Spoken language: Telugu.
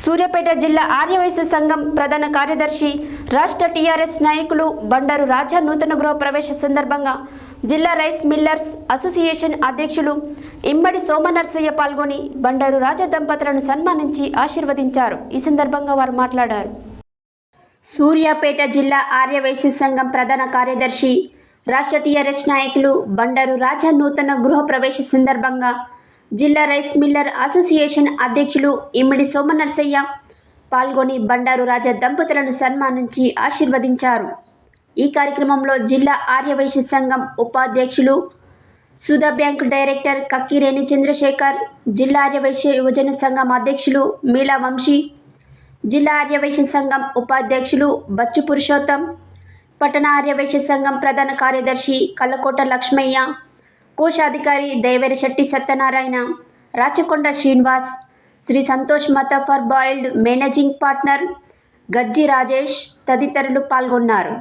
సూర్యాపేట జిల్లా ఆర్యవైశ్య సంఘం ప్రధాన కార్యదర్శి రాష్ట్ర టీఆర్ఎస్ నాయకులు బండారు రాజా నూతన గృహ ప్రవేశ సందర్భంగా జిల్లా రైస్ మిల్లర్స్ అసోసియేషన్ అధ్యక్షులు ఇమ్మడి సోమనర్సయ్య పాల్గొని బండారు రాజా దంపతులను సన్మానించి ఆశీర్వదించారు. ఈ సందర్భంగా వారు మాట్లాడారు. సూర్యాపేట జిల్లా ఆర్యవైశ్య సంఘం ప్రధాన కార్యదర్శి రాష్ట్ర టీఆర్ఎస్ నాయకులు బండారు రాజా నూతన గృహ ప్రవేశ సందర్భంగా జిల్లా రైస్ మిల్లర్ అసోసియేషన్ అధ్యక్షులు ఇమ్మిడి సోమనర్సయ్య పాల్గొని బండారు రాజా దంపతులను సన్మానించి ఆశీర్వదించారు. ఈ కార్యక్రమంలో జిల్లా ఆర్యవైశ్య సంఘం ఉపాధ్యక్షులు సుధా బ్యాంక్ డైరెక్టర్ కక్కిరేణి చంద్రశేఖర్ జిల్లా ఆర్యవైశ్య యువజన సంఘం అధ్యక్షులు మీలా వంశీ జిల్లా ఆర్యవైశ్య సంఘం ఉపాధ్యక్షులు బచ్చు పురుషోత్తం పట్టణ ఆర్యవైశ్య సంఘం ప్రధాన కార్యదర్శి కల్లకోట లక్ష్మయ్య కోశాధికారి దేవరిశెట్టి సత్యనారాయణ రాచకొండ శ్రీనివాస్ శ్రీ సంతోష్ మత ఫర్ బాయిల్డ్ మేనేజింగ్ పార్ట్నర్ గజ్జి రాజేష్ తదితరులు పాల్గొన్నారు.